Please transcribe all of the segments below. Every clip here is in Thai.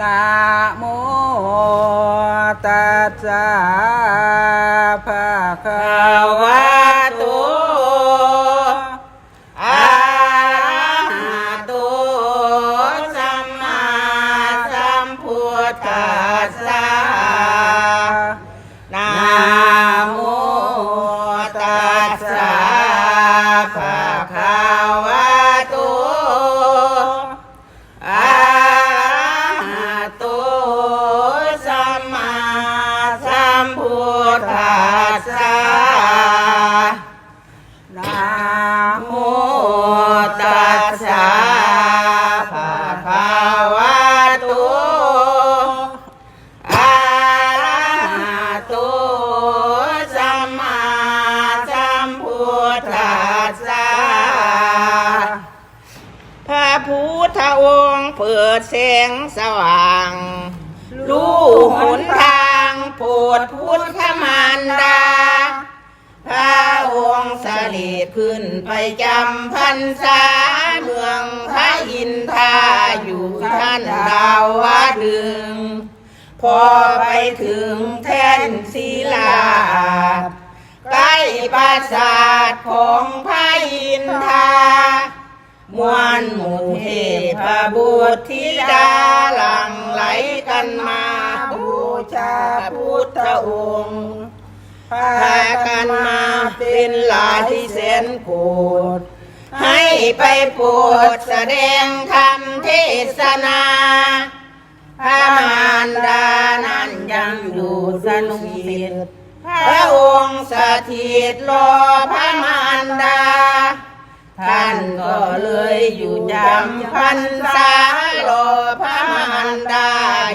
นะโมตัสสะ องค์เสด็จขึ้นไปจำพรรษาเมืองพระอินทาอยู่ท่านดาวดึง พอไปถึงแท่นศิลาใกล้ปราสาทของพระอินทามวลหมู่เทพบุตรธิดาหลังไหลกันมาบูชาพุทธองค์ พากันมาเป็นหลายที่แสนโกรธให้ไปโปรดแสดงธรรมเทศนาพระมารดานั้นยังอยู่สนุสิทธิ์พระองค์สถิตรอพระมารดา ท่านก็เลยอยู่จำพรรษารอพระมารดา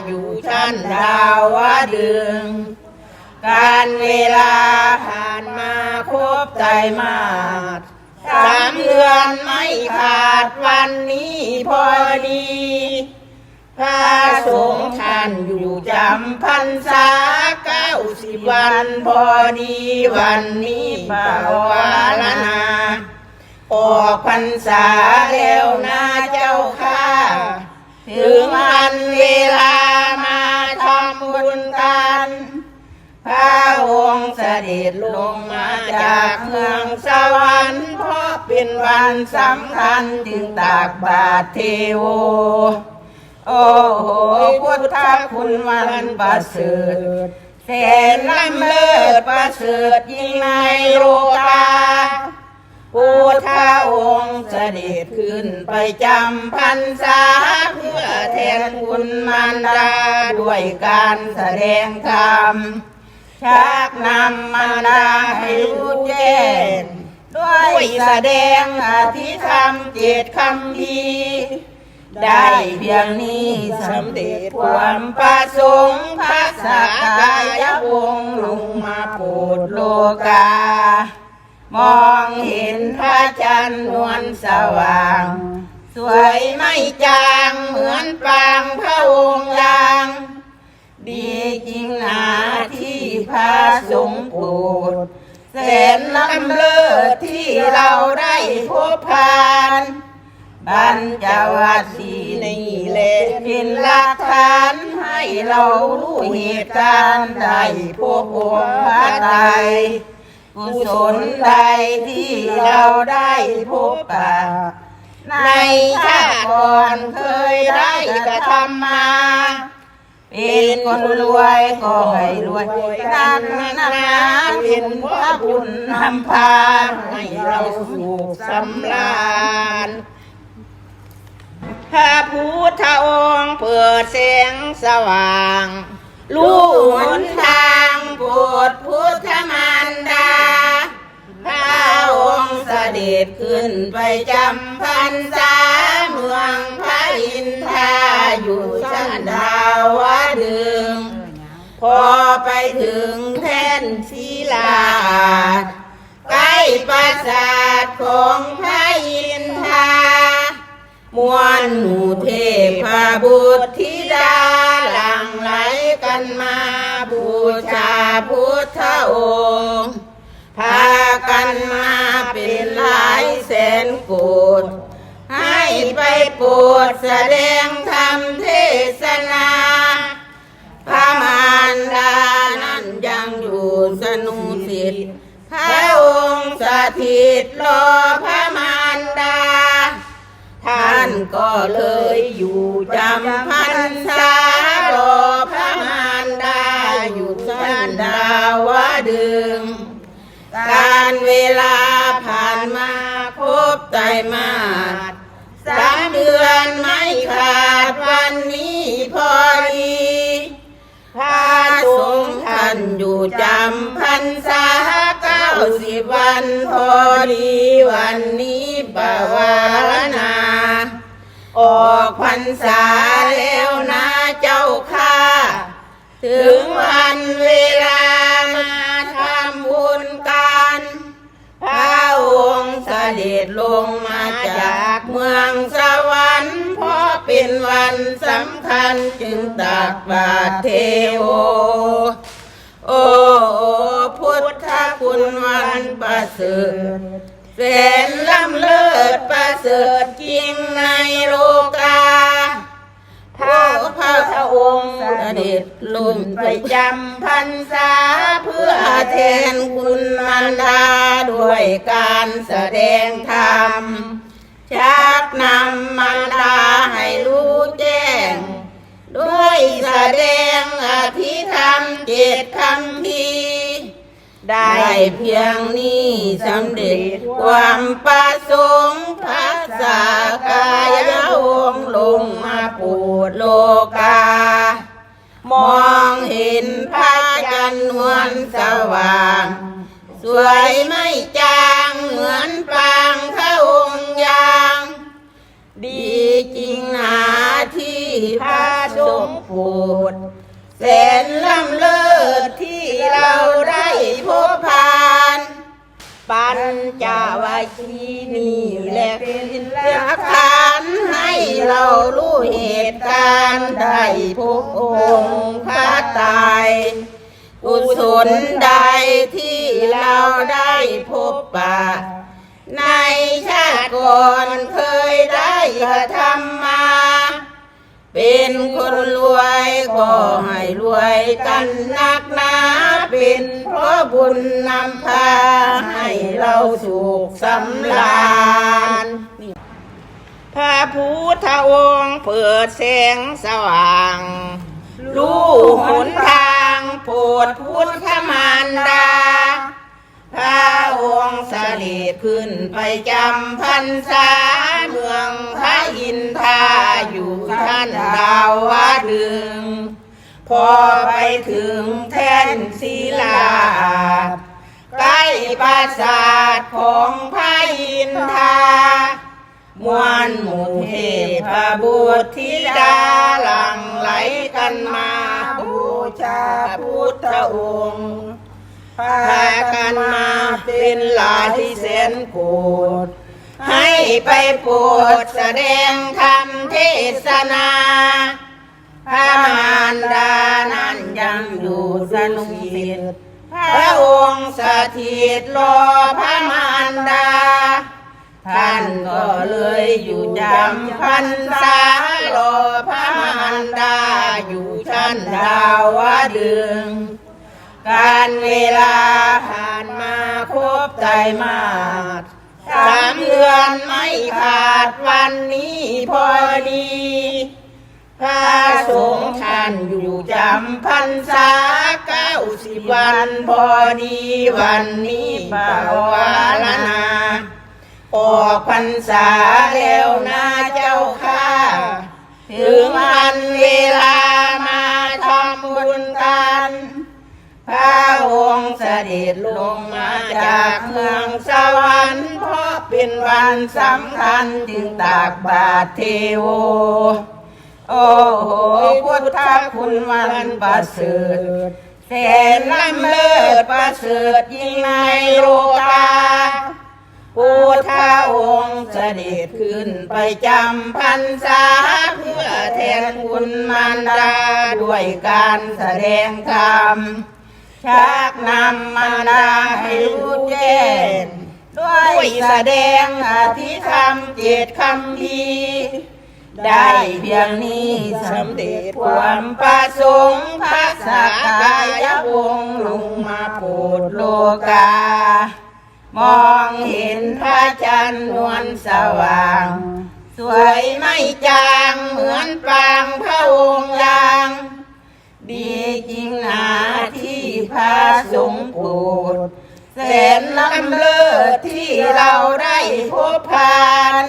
อยู่ชั้นดาวดึง การเวลาผ่านมาครบใจมาสสามเดือนไม่ขาดวันนี้พอดีพระสงฆ์ท่านอยู่จำพรรษาเก้าสิบวันพอดีวันนี้เป่าวานาออกพรรษาแล้วนะเจ้าค่ะถึงวันเวลา พระองค์เสด็จลงมาจากเมืองสวรรค์เพราะเป็นวันสำคัญจึงตากบาตรเทโวโอ้โหพุทธคุณวันประเสริฐแสนล้ำเลิศประเสริฐยิ่งในโลกาพุทธองค์เสด็จขึ้นไปจำพรรษาเพื่อแทนคุณมารดาด้วยการแสดงธรรม ชักนำมารดาให้รู้แจ้งด้วยแสดงอธิธรรมเจตคำพีร์ได้เพียงนี้สำเร็จความประสงค์พระสากายวงศ์ลงมาโปรดโลกามองเห็นพระจันทร์นวลสว่าง สวยไม่จางเหมือนปางพระองค์ยาง พระสงปรดแสนล้ำเลิศที่เราได้พบผ่านบัญจวัตสีนี่แหละเป็นหลักฐานให้เรารู้เหตุการณ์ได้พบองค์พระไตรกุศลใดที่เราได้พบปะในชาติก่อนเคยได้กระทำมา เป็นคนรวยก็ให้รวยกันนะเป็นพระบุญนำพาให้เราสุขสำราญพระพุทธองค์เปิดแสงสว่างรู้หนทางโปรดพุทธมารดา พระองค์เสด็จขึ้นไปจำพรรษาเมืองพ อินทราอยู่ชั้นดาวดึง พอไปถึงแท่นศิลาใกล้ปราสาทของพระอินทรามวลหมู่เทพบุตรธิดาหลั่งไหลกันมาบูชาพุทธองค์ พากันมาเป็นหลายแสนโกดให้ ไปปวดแสดงธรรมเทศนา พระมารดานั้นยังอยู่สนุสิทธิ์พระองค์สถิตรอพระมารดา ท่านก็เลยอยู่จำพรรษารอพระมารดาอยู่ท่านดาวดึง การเวลาผ่านมาครบใจมา เดือนไม่ขาดวันนี้พอดีพระสงฆ์ท่านอยู่จำพรรษาเก้าสิบวันพอดีวันนี้ปวารณา ออกพรรษาแล้วนะเจ้าค่ะถึงวันเวลามาทำบุญกันพระองค์เสด็จลงมาจากเมืองสว เป็นวันสำคัญจึงตักบาตรเทโว โอ้พุทธคุณวันประเสริฐแสนล้ำเลิศประเสริฐจริงในโลกาพระพระองค์เสด็จลงไปจำพรรษาเพื่อแทนคุณมันดาด้วยการแสดงธรรม ชักนำมันดาให้รู้แจ้ง ด้วยแสดงอธิธรรมเจตคำพีได้เพียงนี้สำเร็จความประสงค์พระสากายองลงมาปูดโลกามองเห็นพระจันทร์นวลสว่ โปรดแสนล้ำเลิศที่เราได้พบผ่าน ปัญจวัคคีนี่แหละเป็นหลักฐานให้เรารู้เหตุการณ์ได้พบองค์พระตายกุศลใดที่เราได้พบปะ ในชาติก่อนเคยได้กระทำมา เป็นคนรวยก็ให้รวยกันนักหนาเป็นเพราะบุญนำพาให้เราสุขสำราญพระพุทธองค์เปิดแสงสว่าง รู้หนทางโปรดพุทธมารดา พระองค์เสด็จขึ้นไปจำพรรษาเมืองพระอินทรา ท่านดาวดึง พอไปถึงแท่นศิลาใกล้ปราสาทของพระอินทรามวลหมู่เทพบุตรธิดาหลังไหลกันมาบูชาพุทธองค์พากันมาเป็นหลายที่แสนโกรธ ให้ไปโปรดแสดงธรรมเทศนาพระมารดานั้นยังอยู่สนุสิทพระองค์สถิตรอพระมารดา ท่านก็เลยอยู่จำพรรษารอพระมารดาอยู่ชั้นดาวดึง การเวลาผ่านมาครบใจมาสสามเดือนไม่ขาดวันนี้พอดีพระสงฆ์ท่านอยู่จำพรรษาเก้าสิบวันพอดีวันนี้ปวารณาออกพรรษาแล้วนะเจ้าค่ะถึงวันเวลามาทำบุญกันพระองค์เสด็จลงมาจากเมืองสวรรค์ เป็นวันสำคัญจึงตากบาตรเทโว โอ้โหพุทธคุณวันประเสริฐแสนล้ำเลิศประเสริฐยิ่งในโลกาพุทธองค์เสด็จขึ้นไปจำพรรษาเพื่อแทนคุณมารดาด้วยการแสดงธรรมชักนำมารดาให้รู้แจ้ง ด้วยแสดงอธิธรรมเจตคำพีร์ได้เพียงนี้สำเร็จความประสงค์พระสากายวงลงมาโปรดโลกามองเห็นพระจันทร์นวลสว่าง สวยไม่จางเหมือนปางพระองค์ยาง ดีจริงนาที่พาสงฆ์โปรด นล้ำเลิศที่เราได้พบผ่าน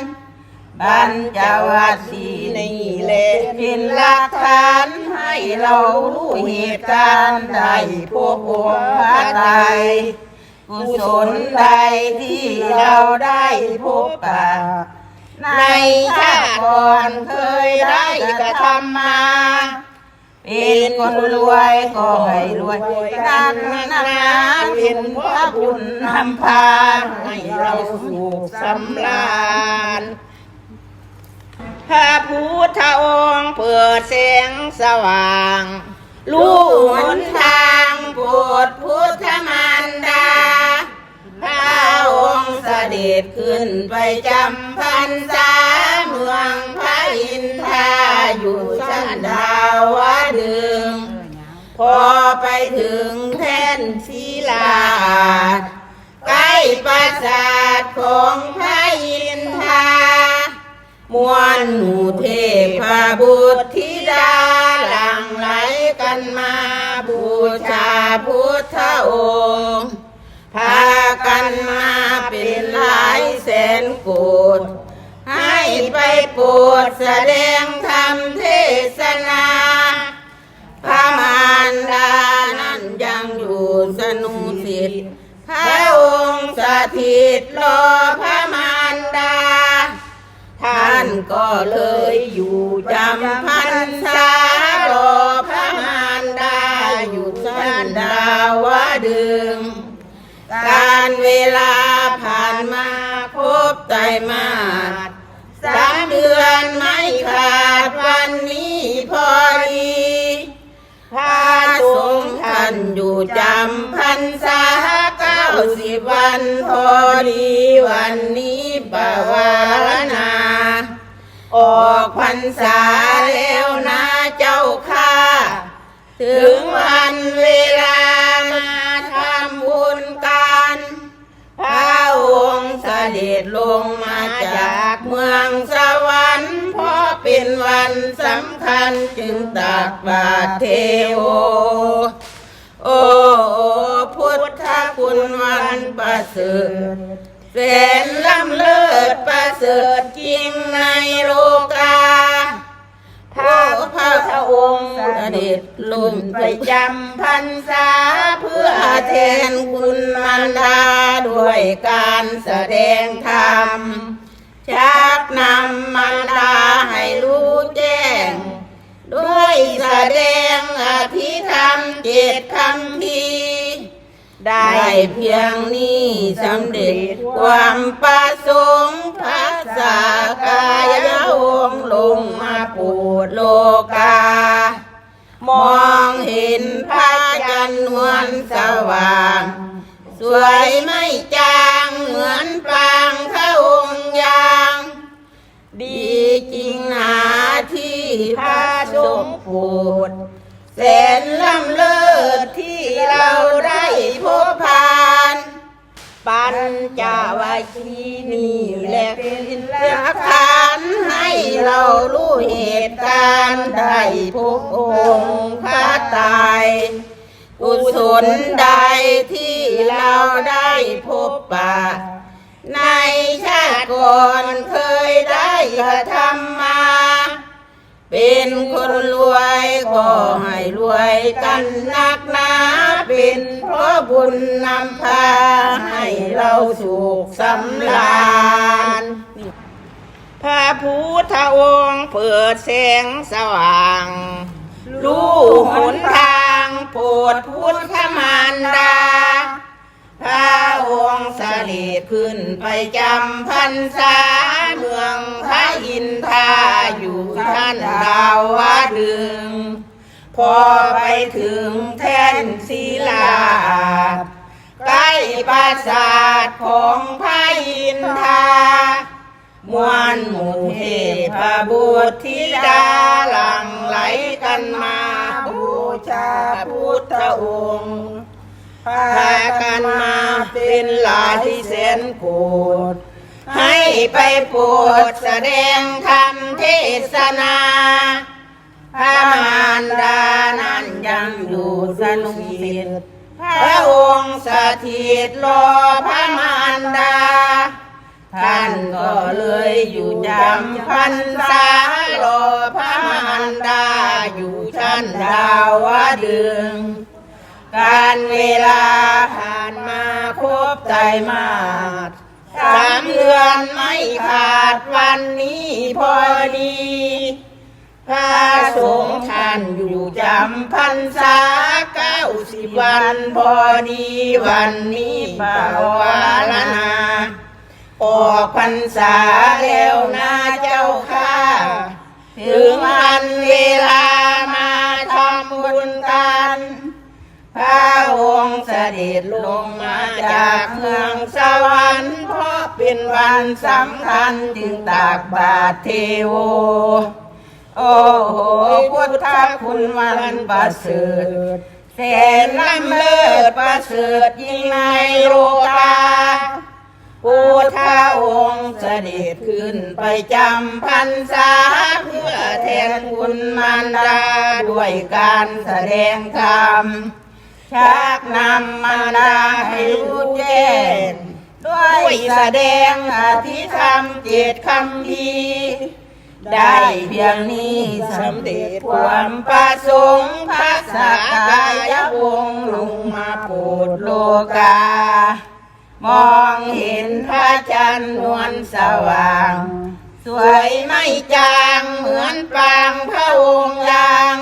บัญจาวัตสีนี่แหละเป็นหลักฐานให้เรารู้เหตุการณ์ได้พบองค์พระไตรกุศลใดที่เราได้พบปะในชาติก่อนเคยได้กระทำมา เป็นคนรวยก็ให้รวยนักนักหนาเป็นพระบุญนำพาให้เราสุขสำราญพระพุทธองค์เปิดแสงสว่าง ลู่หนทางโปรดพุทธมารดา พระองค์เสด็จขึ้นไปจำพรรษาเมืองพระอินท อยู่ชั้นดาวดึง พอไปถึงแท่นศิลา ใกล้ปราสาทของพระอินทามวลหมู่เทพบุตรธิดาหลั่งไหลกันมาบูชาพุทธองค์ พากันมาเป็นหลายแสนโกดให้ไป โปรดแสดงธรรมเทศนา พระมารดานั้นยังอยู่สนุสิทธิ์พระองค์สถิตรอพระมารดา ท่านก็เลยอยู่จำพรรษารอพระมารดาอยู่ชั้นดาวดึง การเวลาผ่านมาครบไตรมาสสามเดื อนไม่ขาดวันนี้พอดีพระสงฆ์ท่านอยู่จำพรรษาเก้าสิบวันพอดีวันนี้ปวารณา ออกพรรษาแล้วนะเจ้าข้าถึงวันเวลามาทำบุญกันพระองค์เสด็จลงมาจากเมืองสว วันสำคัญจึงตักบาตรเทโอโอ้พุทธคุณวันประเสริฐแสนล้ำเลิศประเสริฐจริงในโลกาพระพระพระองค์เสด็จลงไปจำพรรษาเพื่อแทนคุณมันดาด้วยการแสดงธรรม ชักนำมันดาให้รู้แจ้ง ด้วยแสดงอภิธรรมเจ็ดคำพีได้เพียงนี้สำเร็จความประสงค์พระสากายองค์ลงมาปูดโลกา มองเห็นพระจันทร์นวลสว่าง สวยไม่จางเหมือนปรา โปรดแสนล้ำเลิศที่เราได้พบผ่าน ปัญจวัคคีนี่แหละเป็นหลักฐานให้เรารู้เหตุการณ์ได้พบองค์พระไตรกุศลใดที่เราได้พบปะ ในชาติก่อนเคยได้กระทำมา เป็นคนรวยก็ให้รวยกันนักหนาเป็นเพราะบุญนำพาให้เราสุขสำราญพระพุทธองค์เปิดแสงสว่างรู้หนทางโปรดพุทธมารดา พระองค์เสด็จขึ้นไปจำพรรษาเมืองพระอินทาอยู่ท่านดาวดึง พอไปถึงแท่นศิลาใกล้ปราสาทของพระอินทามวลหมู่เทพบุตรธิดาหลั่งไหลกันมาบูชาพุทธองค์ พากันมาเป็นหลายแสนโกดให้ไปโปรดแสดงธรรมเทศนาพระมารดานั้นยังอยู่สนุกสิทธิ์พระองค์สถิตรอพระมารดา ท่านก็เลยอยู่จำพรรษารอพระมารดาอยู่ชั้นดาวดึง การเวลาผ่านมาครบใจมาสสามเดือนไม่ขาดวันนี้พอดีพระสงฆ์ท่านอยู่จำพรรษาเก้าสิบวันพอดีวันนี้ปาวาลนาออกพรรษาแล้ว องค์เสด็จลงมาจากเมืองสวรรค์เพราะเป็นวันสำคัญจึงตากบาตรเทโวโอ้โหพุทธคุณวันประเสริฐแสนล้ำเลิศประเสริฐยิ่งในโลกาพุทธองค์เสด็จขึ้นไปจำพรรษาเพื่อแทนคุณมารดาด้วยการแสดงธรรม ชักนำมารดาให้รู้แจ้งด้วยแสดงอธิธรรมเจตคำพีร์ได้เพียงนี้สำเร็จความประสงค์พระสากายวงศ์ลงมาโปรดโลกามองเห็นพระจันทร์นวลสว่าง สวยไม่จางเหมือนปางพระองค์ยาง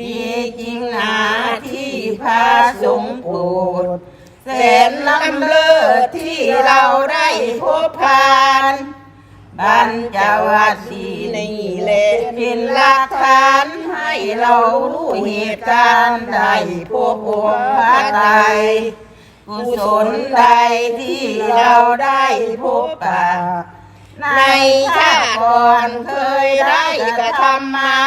ดีจริงหนาที่พระสงฆ์โปรดแสนล้ำเลิศที่เราได้พบผ่านบัญจวัตสีนี่แหละเป็นหลักฐานให้เรารู้เหตุการณ์ได้พบองค์พระไตรกุศลใดที่เราได้พบปะในชาติก่อนเคยได้กระทำมา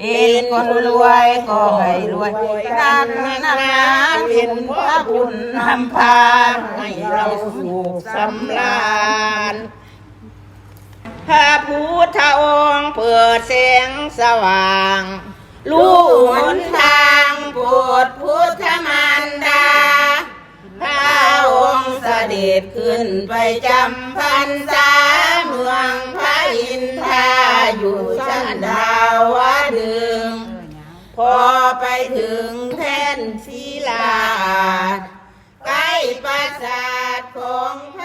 เป็นคนรวยก็ให้รวยกันนานาเป็นพระบุญนำพาให้เราสุขสำราญพระพุทธองค์เปิดแสงสว่าง ลู่หนทางโปรดพุทธมารดา พระองค์เสด็จขึ้นไปจำพรรษาเมืองพระอินทรา อยู่ชั้นดาวดึง พอไปถึงแท่นศิลาใกล้ปราสาทของพ